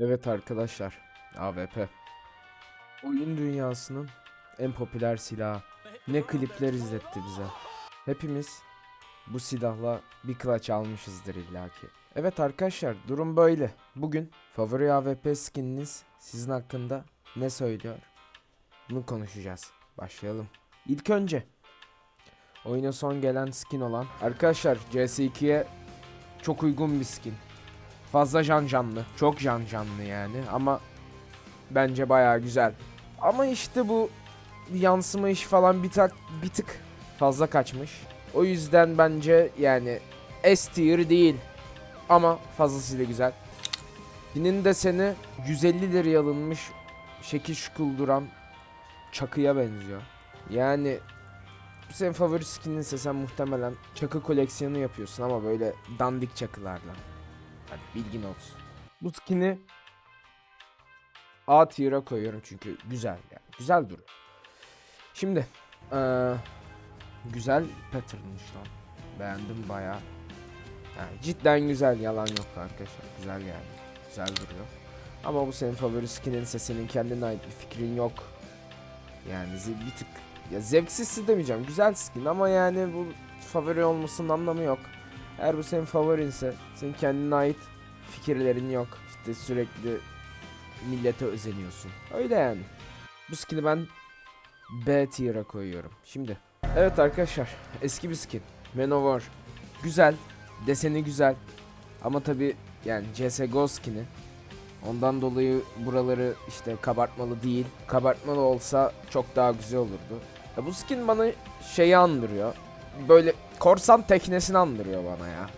Evet arkadaşlar, AWP. Oyun dünyasının en popüler silahı. Ne klipler izletti bize. Hepimiz bu silahla bir clutch almışızdır illaki. Evet arkadaşlar, durum böyle. Bugün favori AWP skininiz sizin hakkında ne söylüyor? Bunu konuşacağız. Başlayalım. İlk önce oyuna son gelen skin olan arkadaşlar CS2'ye çok uygun bir skin. Fazla can canlı. Çok can canlı yani ama bence bayağı güzel. Ama işte bu yansıma işi falan bir tak bir tık fazla kaçmış. O yüzden bence yani S tier değil ama fazlasıyla güzel. Binin de seni 150 liraya alınmış şekil şukul çakıya benziyor. Yani senin favori skininse sen muhtemelen çakı koleksiyonu yapıyorsun ama böyle dandik çakılarla. Hadi bilgin olsun. Bu skin'i A tier'a koyuyorum çünkü güzel yani. Güzel duruyor. Şimdi eee, güzel pattern'mış lan. Beğendim bayağı. Yani cidden güzel yalan yok arkadaşlar. Güzel yani. Güzel duruyor. Ama bu senin favori skinin ise senin kendine ait bir fikrin yok. Yani bir tık ya zevksiz demeyeceğim. Güzel skin ama yani bu favori olmasının anlamı yok. Eğer bu senin favorinse senin kendine ait fikirlerin yok. İşte sürekli millete özeniyorsun. Öyle yani. Bu skin'i ben B tier'a koyuyorum. Şimdi. Evet arkadaşlar. Eski bir skin. Manowar. Güzel. Deseni güzel. Ama tabi yani CSGO skin'i. Ondan dolayı buraları işte kabartmalı değil. Kabartmalı olsa çok daha güzel olurdu. Ya bu skin bana şeyi andırıyor. Böyle korsan teknesini andırıyor bana ya.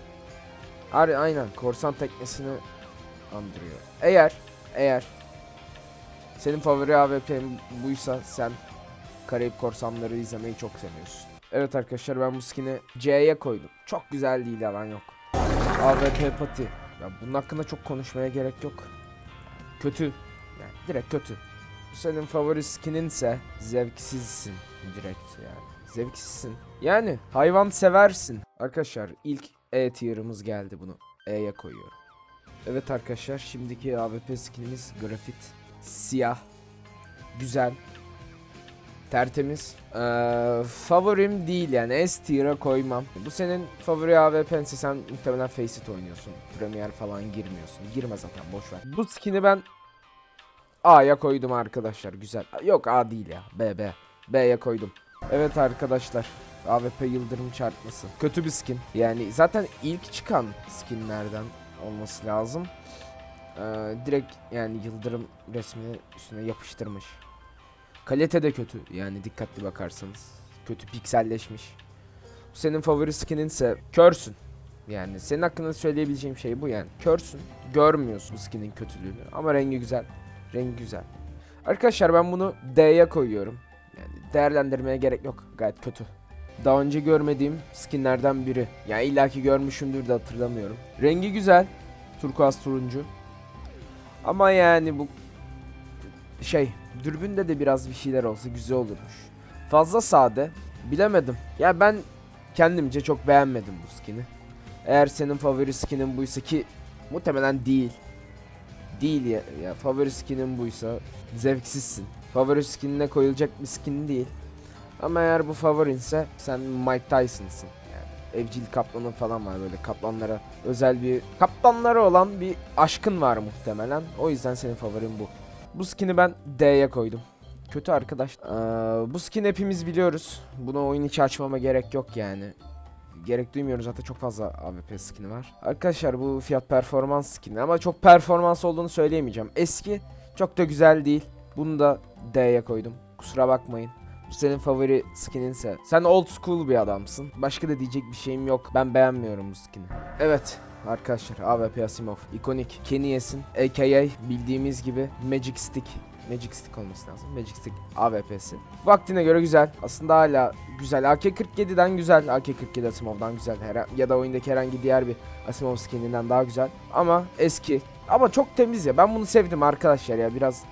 Ari aynen korsan teknesini andırıyor. Eğer eğer senin favori AWP'in buysa sen Karayip Korsanları izlemeyi çok seviyorsun. Evet arkadaşlar ben bu skin'i C'ye koydum. Çok güzel değil yalan yok. AWP pati. Ya bunun hakkında çok konuşmaya gerek yok. Kötü. Yani direkt kötü. Bu senin favori skininse zevksizsin direkt yani. Zevksizsin. Yani hayvan seversin. Arkadaşlar ilk E tier'ımız geldi bunu. E'ye koyuyorum. Evet arkadaşlar şimdiki AWP skinimiz grafit. Siyah. Güzel. Tertemiz. Ee, favorim değil yani S tier'a koymam. Bu senin favori AWP'nse sen muhtemelen Faceit oynuyorsun. Premier falan girmiyorsun. Girme zaten boş ver. Bu skin'i ben A'ya koydum arkadaşlar güzel. Yok A değil ya B B. B'ye koydum. Evet arkadaşlar. AWP Yıldırım çarpması. Kötü bir skin. Yani zaten ilk çıkan skinlerden olması lazım. Ee, direkt yani Yıldırım resmini üstüne yapıştırmış. Kalite de kötü yani dikkatli bakarsanız. Kötü pikselleşmiş. Senin favori skininse körsün. Yani senin hakkında söyleyebileceğim şey bu yani. Körsün. Görmüyorsun skinin kötülüğünü. Ama rengi güzel. Rengi güzel. Arkadaşlar ben bunu D'ye koyuyorum. Değerlendirmeye gerek yok. Gayet kötü. Daha önce görmediğim skinlerden biri. Yani illaki görmüşümdür de hatırlamıyorum. Rengi güzel. Turkuaz turuncu. Ama yani bu şey dürbünde de biraz bir şeyler olsa güzel olurmuş. Fazla sade. Bilemedim. Ya ben kendimce çok beğenmedim bu skini. Eğer senin favori skinin buysa ki muhtemelen değil. Değil ya, ya favori skinin buysa zevksizsin. Favori skinine koyulacak bir skin değil. Ama eğer bu favorinse sen Mike Tyson'sın. Yani evcil kaplanın falan var böyle kaplanlara özel bir kaplanlara olan bir aşkın var muhtemelen. O yüzden senin favorin bu. Bu skin'i ben D'ye koydum. Kötü arkadaş. Ee, bu skin hepimiz biliyoruz. Bunu oyun içi açmama gerek yok yani. Gerek duymuyoruz zaten çok fazla AWP skin'i var. Arkadaşlar bu fiyat performans skin'i ama çok performans olduğunu söyleyemeyeceğim. Eski çok da güzel değil. Bunu da D'ye koydum. Kusura bakmayın. Bu senin favori skininse. Sen old school bir adamsın. Başka da diyecek bir şeyim yok. Ben beğenmiyorum bu skin'i. Evet arkadaşlar AWP Asimov. ikonik Kenny'esin. AKA bildiğimiz gibi Magic Stick. Magic Stick olması lazım. Magic Stick AWP'si. Vaktine göre güzel. Aslında hala güzel. AK-47'den güzel. AK-47 Asimov'dan güzel. Her ya da oyundaki herhangi diğer bir Asimov skininden daha güzel. Ama eski. Ama çok temiz ya. Ben bunu sevdim arkadaşlar ya. Biraz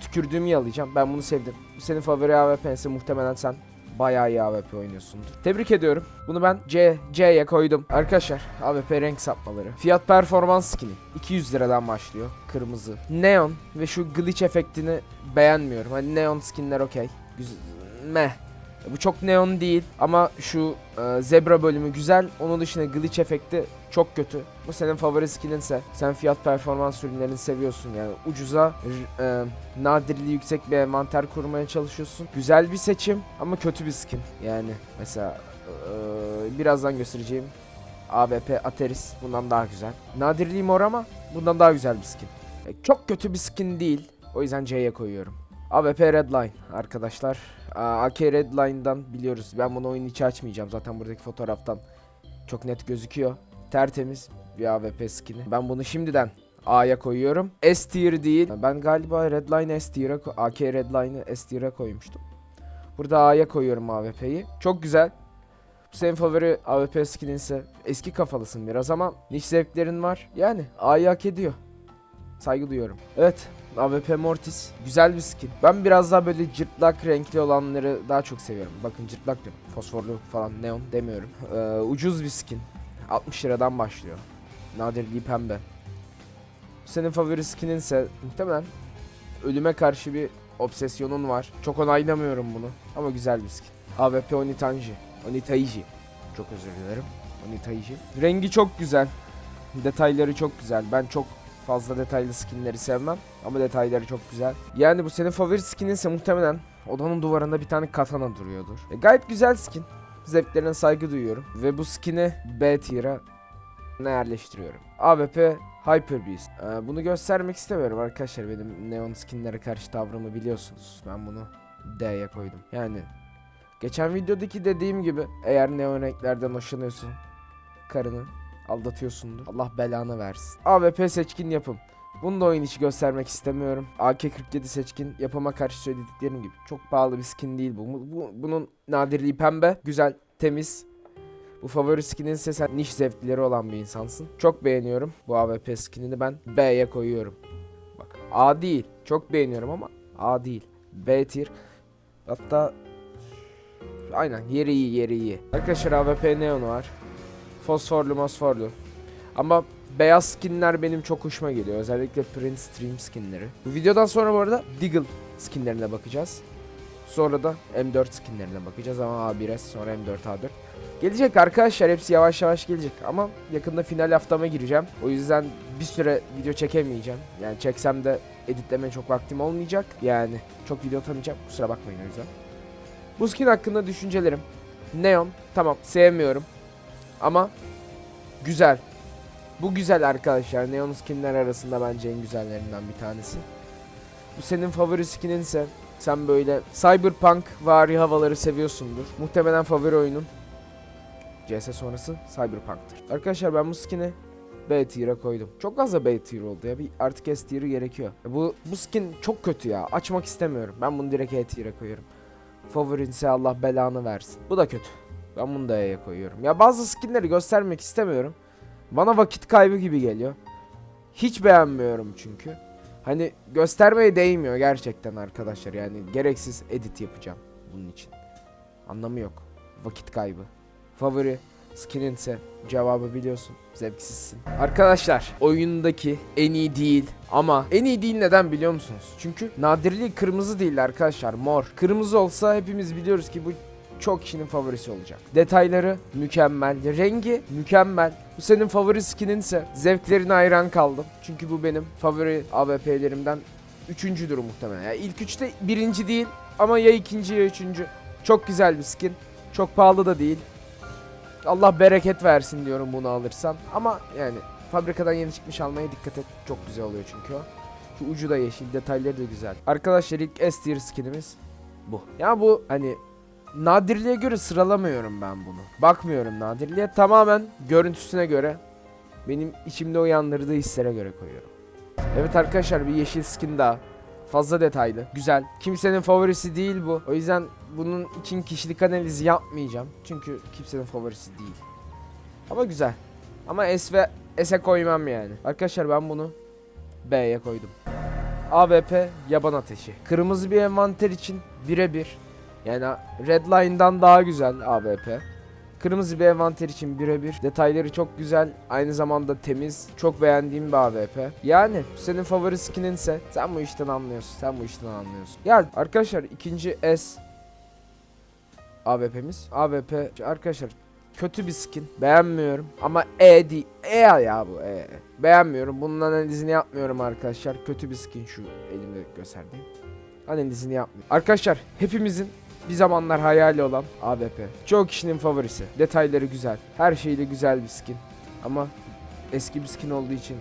tükürdüğümü yalayacağım. Ben bunu sevdim. Senin favori AWP'nse muhtemelen sen bayağı iyi AWP oynuyorsundur. Tebrik ediyorum. Bunu ben C, C'ye koydum. Arkadaşlar AWP renk sapmaları. Fiyat performans skini. 200 liradan başlıyor. Kırmızı. Neon ve şu glitch efektini beğenmiyorum. Hani neon skinler okey. Güzel. Meh. Bu çok neon değil ama şu e, zebra bölümü güzel. Onun dışında glitch efekti çok kötü. Bu senin favori skininse sen fiyat performans ürünlerini seviyorsun yani ucuza e, nadirliği yüksek bir envanter kurmaya çalışıyorsun. Güzel bir seçim ama kötü bir skin. Yani mesela e, birazdan göstereceğim AWP Ateris bundan daha güzel. Nadirliği mor ama bundan daha güzel bir skin. E, çok kötü bir skin değil. O yüzden C'ye koyuyorum. AWP Redline arkadaşlar. AK Redline'dan biliyoruz. Ben bunu oyun içi açmayacağım. Zaten buradaki fotoğraftan çok net gözüküyor. Tertemiz bir AWP skin'i. Ben bunu şimdiden A'ya koyuyorum. S tier değil. Ben galiba Redline S tier'a ko- AK Redline'ı S tier'a koymuştum. Burada A'ya koyuyorum AWP'yi. Çok güzel. Senin favori AWP skin'in ise eski kafalısın biraz ama niş zevklerin var. Yani A'yı hak ediyor. Saygı duyuyorum. Evet. AWP Mortis. Güzel bir skin. Ben biraz daha böyle cırtlak renkli olanları daha çok seviyorum. Bakın cırtlak diyorum. Fosforlu falan neon demiyorum. Ee, ucuz bir skin. 60 liradan başlıyor. Nadirliği pembe. Senin favori skininse muhtemelen ölüme karşı bir obsesyonun var. Çok onaylamıyorum bunu ama güzel bir skin. AWP Onitanji. Onitaiji. Çok özür dilerim. Onitaiji. Rengi çok güzel. Detayları çok güzel. Ben çok fazla detaylı skinleri sevmem ama detayları çok güzel. Yani bu senin favori skininse muhtemelen odanın duvarında bir tane katana duruyordur. E, gayet güzel skin. Zevklerine saygı duyuyorum. Ve bu skin'i B tier'a yerleştiriyorum. AWP Hyper Beast. Ee, bunu göstermek istemiyorum arkadaşlar. Benim neon skinlere karşı tavrımı biliyorsunuz. Ben bunu D'ye koydum. Yani geçen videodaki dediğim gibi eğer neon renklerden hoşlanıyorsun karını aldatıyorsundur. Allah belanı versin. AWP seçkin yapım. Bunu da oyun içi göstermek istemiyorum. AK-47 seçkin yapıma karşı söylediklerim gibi. Çok pahalı bir skin değil bu. bu. bu- Bunun nadirliği pembe. Güzel, temiz. Bu favori skinin ise sen niş zevkleri olan bir insansın. Çok beğeniyorum bu AWP skinini ben B'ye koyuyorum. Bak A değil. Çok beğeniyorum ama A değil. B tier. Hatta aynen yeri iyi yeri iyi. Arkadaşlar AWP Neon var. Fosforlu mosforlu. Ama beyaz skinler benim çok hoşuma geliyor. Özellikle Prince Stream skinleri. Bu videodan sonra bu arada Deagle skinlerine bakacağız. Sonra da M4 skinlerine bakacağız ama A1S sonra M4 A4. Gelecek arkadaşlar hepsi yavaş yavaş gelecek ama yakında final haftama gireceğim. O yüzden bir süre video çekemeyeceğim. Yani çeksem de editlemeye çok vaktim olmayacak. Yani çok video atamayacağım kusura bakmayın o yüzden. Bu skin hakkında düşüncelerim. Neon tamam sevmiyorum ama güzel. Bu güzel arkadaşlar. Neon skinler arasında bence en güzellerinden bir tanesi. Bu senin favori skininse sen böyle cyberpunk vari havaları seviyorsundur. Muhtemelen favori oyunun CS sonrası Cyberpunk'tır. Arkadaşlar ben bu skin'i B tier'a koydum. Çok fazla B tier oldu ya. Bir artık S tier'i gerekiyor. Ya Bu bu skin çok kötü ya. Açmak istemiyorum. Ben bunu direkt E tier'a koyuyorum. Favorinse Allah belanı versin. Bu da kötü. Ben bunu da E'ye koyuyorum. Ya bazı skinleri göstermek istemiyorum. Bana vakit kaybı gibi geliyor. Hiç beğenmiyorum çünkü. Hani göstermeye değmiyor gerçekten arkadaşlar. Yani gereksiz edit yapacağım bunun için. Anlamı yok. Vakit kaybı. Favori skininse cevabı biliyorsun. Zevksizsin. Arkadaşlar oyundaki en iyi değil ama en iyi değil neden biliyor musunuz? Çünkü nadirliği kırmızı değil arkadaşlar mor. Kırmızı olsa hepimiz biliyoruz ki bu çok kişinin favorisi olacak. Detayları mükemmel, rengi mükemmel. Bu senin favori skininse zevklerine hayran kaldım. Çünkü bu benim favori AWP'lerimden üçüncüdür muhtemelen. Yani ilk üçte birinci değil ama ya ikinci ya üçüncü. Çok güzel bir skin. Çok pahalı da değil. Allah bereket versin diyorum bunu alırsam. Ama yani fabrikadan yeni çıkmış almaya dikkat et. Çok güzel oluyor çünkü o. Şu ucu da yeşil, detayları da güzel. Arkadaşlar ilk S tier skinimiz bu. Ya bu hani nadirliğe göre sıralamıyorum ben bunu. Bakmıyorum nadirliğe. Tamamen görüntüsüne göre benim içimde uyandırdığı hislere göre koyuyorum. Evet arkadaşlar bir yeşil skin daha. Fazla detaylı. Güzel. Kimsenin favorisi değil bu. O yüzden bunun için kişilik analizi yapmayacağım. Çünkü kimsenin favorisi değil. Ama güzel. Ama S ve S'e koymam yani. Arkadaşlar ben bunu B'ye koydum. AWP yaban ateşi. Kırmızı bir envanter için birebir. Yani Redline'dan daha güzel AWP. Kırmızı bir envanter için birebir. Detayları çok güzel. Aynı zamanda temiz. Çok beğendiğim bir AWP. Yani senin favori skininse sen bu işten anlıyorsun. Sen bu işten anlıyorsun. Ya arkadaşlar ikinci S AWP'miz. AWP arkadaşlar kötü bir skin. Beğenmiyorum. Ama E değil. E ya bu E. Beğenmiyorum. Bunun analizini yapmıyorum arkadaşlar. Kötü bir skin şu elimde gösterdiğim. Analizini yapmıyorum. Arkadaşlar hepimizin bir zamanlar hayali olan AWP. Çoğu kişinin favorisi. Detayları güzel. Her şeyle güzel bir skin. Ama eski bir skin olduğu için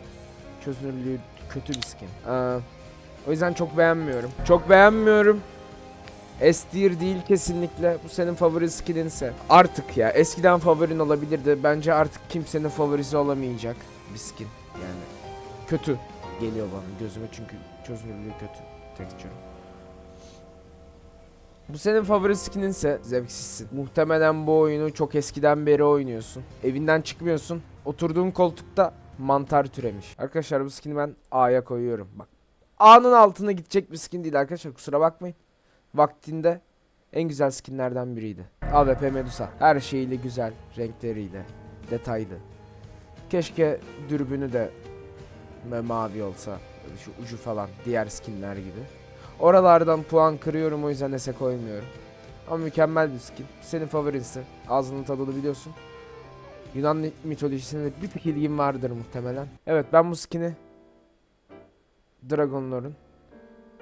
çözünürlüğü kötü bir skin. Ee, o yüzden çok beğenmiyorum. Çok beğenmiyorum. S tier değil kesinlikle. Bu senin favori skininse. Artık ya eskiden favorin olabilirdi. Bence artık kimsenin favorisi olamayacak bir skin. Yani kötü geliyor bana gözüme çünkü çözünürlüğü kötü. Texture. Bu senin favori skininse zevksizsin. Muhtemelen bu oyunu çok eskiden beri oynuyorsun. Evinden çıkmıyorsun. Oturduğun koltukta mantar türemiş. Arkadaşlar bu skini ben A'ya koyuyorum. Bak. A'nın altına gidecek bir skin değil arkadaşlar kusura bakmayın. Vaktinde en güzel skinlerden biriydi. AWP Medusa. Her şeyiyle güzel. Renkleriyle. Detaylı. Keşke dürbünü de ma- mavi olsa. Şu ucu falan. Diğer skinler gibi. Oralardan puan kırıyorum o yüzden S'e koymuyorum. Ama mükemmel bir skin. Senin favorinsin. Ağzının tadını biliyorsun. Yunan mitolojisine bir tık ilgim vardır muhtemelen. Evet ben bu skin'i Dragon Lore'un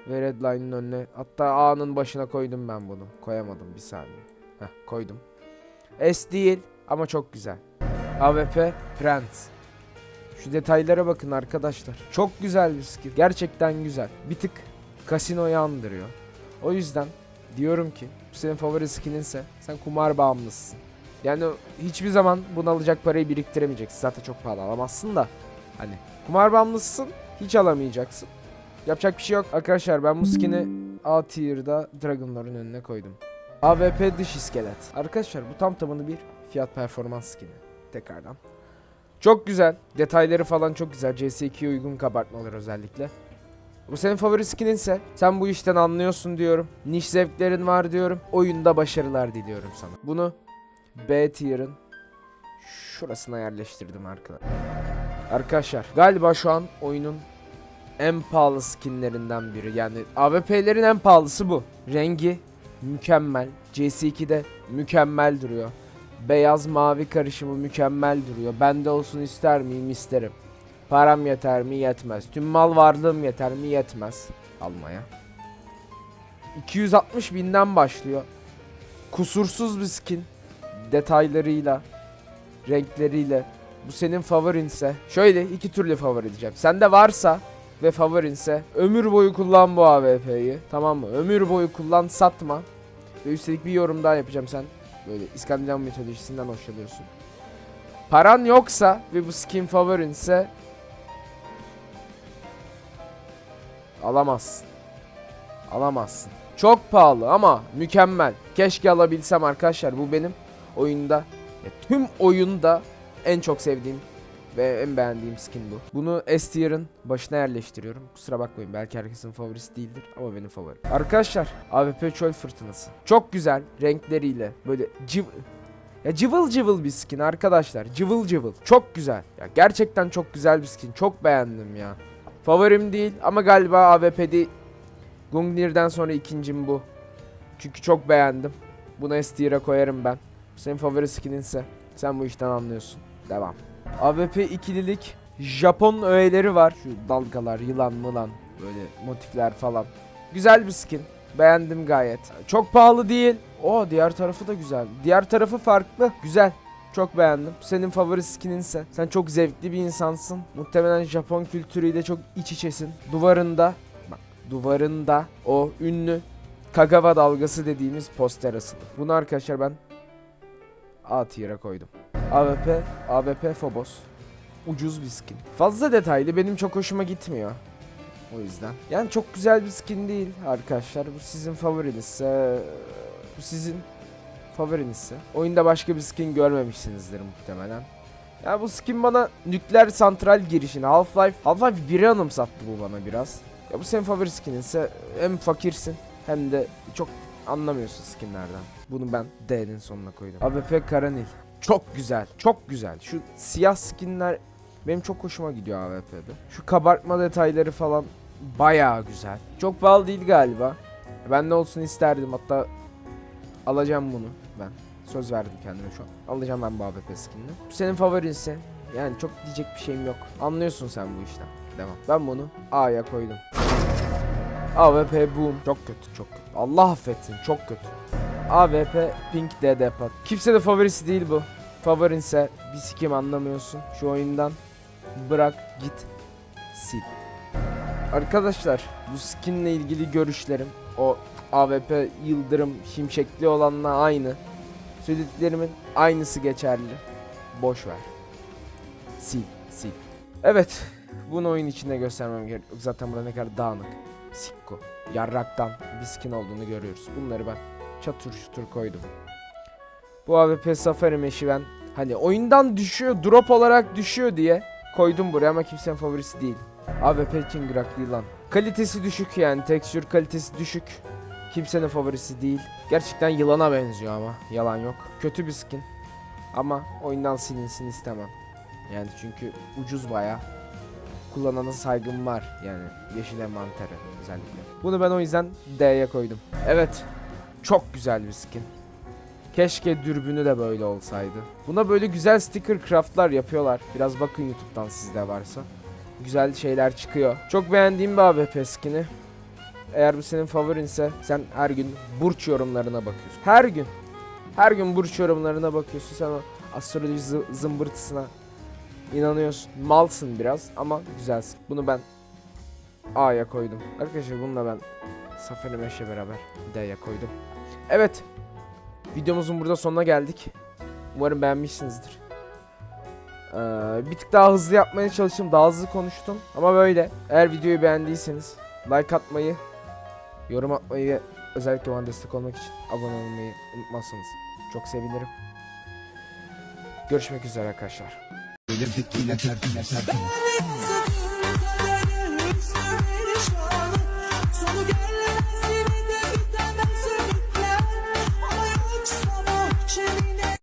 ve Redline'ın önüne hatta A'nın başına koydum ben bunu. Koyamadım bir saniye. Heh koydum. S değil ama çok güzel. AWP Prince. Şu detaylara bakın arkadaşlar. Çok güzel bir skin. Gerçekten güzel. Bir tık kasinoyu andırıyor. O yüzden diyorum ki senin favori skininse sen kumar bağımlısın. Yani hiçbir zaman bunu alacak parayı biriktiremeyeceksin. Zaten çok pahalı alamazsın da. Hani kumar bağımlısın hiç alamayacaksın. Yapacak bir şey yok. Arkadaşlar ben bu skin'i A tier'da Dragon'ların önüne koydum. AWP dış iskelet. Arkadaşlar bu tam tamını bir fiyat performans skin'i. Tekrardan. Çok güzel. Detayları falan çok güzel. CS2'ye uygun kabartmalar özellikle. Bu senin favori skininse sen bu işten anlıyorsun diyorum. Niş zevklerin var diyorum. Oyunda başarılar diliyorum sana. Bunu B tier'ın şurasına yerleştirdim arkadaşlar. Arkadaşlar galiba şu an oyunun en pahalı skinlerinden biri. Yani AWP'lerin en pahalısı bu. Rengi mükemmel. CS2'de mükemmel duruyor. Beyaz mavi karışımı mükemmel duruyor. Bende olsun ister miyim? isterim. Param yeter mi? Yetmez. Tüm mal varlığım yeter mi? Yetmez. Almaya. 260 binden başlıyor. Kusursuz bir skin. Detaylarıyla, renkleriyle. Bu senin favorinse. Şöyle iki türlü favori diyeceğim. Sende varsa ve favorinse ömür boyu kullan bu AWP'yi. Tamam mı? Ömür boyu kullan satma. Ve üstelik bir yorum daha yapacağım sen. Böyle İskandinav mitolojisinden hoşlanıyorsun. Paran yoksa ve bu skin favorinse alamazsın. Alamazsın. Çok pahalı ama mükemmel. Keşke alabilsem arkadaşlar. Bu benim oyunda tüm oyunda en çok sevdiğim ve en beğendiğim skin bu. Bunu S tier'ın başına yerleştiriyorum. Kusura bakmayın belki herkesin favorisi değildir ama benim favorim. Arkadaşlar AWP çöl fırtınası. Çok güzel renkleriyle böyle civ ya cıvıl cıvıl bir skin arkadaşlar. Cıvıl cıvıl. Çok güzel. Ya gerçekten çok güzel bir skin. Çok beğendim ya. Favorim değil ama galiba AWP'de Gungnir'den sonra ikincim bu. Çünkü çok beğendim. Bunu S tier'e koyarım ben. Senin favori skininse sen bu işten anlıyorsun. Devam. AWP ikililik Japon öğeleri var. Şu dalgalar, yılan mılan böyle motifler falan. Güzel bir skin. Beğendim gayet. Çok pahalı değil. O diğer tarafı da güzel. Diğer tarafı farklı. Güzel. Çok beğendim. Senin favori skininse. Sen çok zevkli bir insansın. Muhtemelen Japon kültürüyle çok iç içesin. Duvarında bak duvarında o ünlü Kagawa dalgası dediğimiz poster asılı. Bunu arkadaşlar ben A tier'e koydum. AWP, AWP Phobos. Ucuz bir skin. Fazla detaylı benim çok hoşuma gitmiyor. O yüzden. Yani çok güzel bir skin değil arkadaşlar. Bu sizin favorinizse bu sizin favorinizse. Oyunda başka bir skin görmemişsinizdir muhtemelen. Ya bu skin bana nükleer santral girişini Half-Life Half-Life 1'i anımsattı bu bana biraz. Ya bu senin favori skininse hem fakirsin hem de çok Anlamıyorsun skinlerden. Bunu ben D'nin sonuna koydum. AWP Karanil. Çok güzel. Çok güzel. Şu siyah skinler benim çok hoşuma gidiyor AWP'de. Şu kabartma detayları falan bayağı güzel. Çok pahalı değil galiba. Ben de olsun isterdim. Hatta alacağım bunu ben. Söz verdim kendime şu an. Alacağım ben bu AWP skinini. Bu senin favorinse yani çok diyecek bir şeyim yok. Anlıyorsun sen bu işten. Devam. Ben bunu A'ya koydum. AWP boom. Çok kötü çok kötü. Allah affetsin çok kötü. AWP Pink DD Pat. Kimse de favorisi değil bu. Favorinse bir sikim anlamıyorsun. Şu oyundan bırak git sil. Arkadaşlar bu skinle ilgili görüşlerim o AWP Yıldırım Şimşekli olanla aynı. Söylediklerimin aynısı geçerli. Boş ver. Sil, sil. Evet, bunu oyun içinde göstermem gerek. Zaten burada ne kadar dağınık. Sikko. Yarraktan bir skin olduğunu görüyoruz. Bunları ben çatır çutur koydum. Bu AWP Safari Mesh'i ben hani oyundan düşüyor, drop olarak düşüyor diye koydum buraya ama kimsenin favorisi değil. AWP King Rock değil lan. Kalitesi düşük yani, tekstür kalitesi düşük. Kimsenin favorisi değil. Gerçekten yılana benziyor ama yalan yok. Kötü bir skin. Ama oyundan silinsin istemem. Yani çünkü ucuz baya. Kullanana saygım var yani yeşil envantere özellikle. Bunu ben o yüzden D'ye koydum. Evet. Çok güzel bir skin. Keşke dürbünü de böyle olsaydı. Buna böyle güzel sticker craftlar yapıyorlar. Biraz bakın YouTube'dan sizde varsa. Güzel şeyler çıkıyor. Çok beğendiğim bir AWP skin'i. Eğer bu senin favorinse sen her gün burç yorumlarına bakıyorsun. Her gün. Her gün burç yorumlarına bakıyorsun. Sen o astroloji zı- zımbırtısına inanıyorsun. Malsın biraz ama güzelsin. Bunu ben A'ya koydum. Arkadaşlar bununla ben Safari Meş'le beraber D'ye koydum. Evet. Videomuzun burada sonuna geldik. Umarım beğenmişsinizdir. Ee, bir tık daha hızlı yapmaya çalıştım. Daha hızlı konuştum. Ama böyle. Eğer videoyu beğendiyseniz like atmayı, yorum atmayı özellikle bana destek olmak için abone olmayı unutmazsanız çok sevinirim. Görüşmek üzere arkadaşlar. Gelirdik yine tersine tersine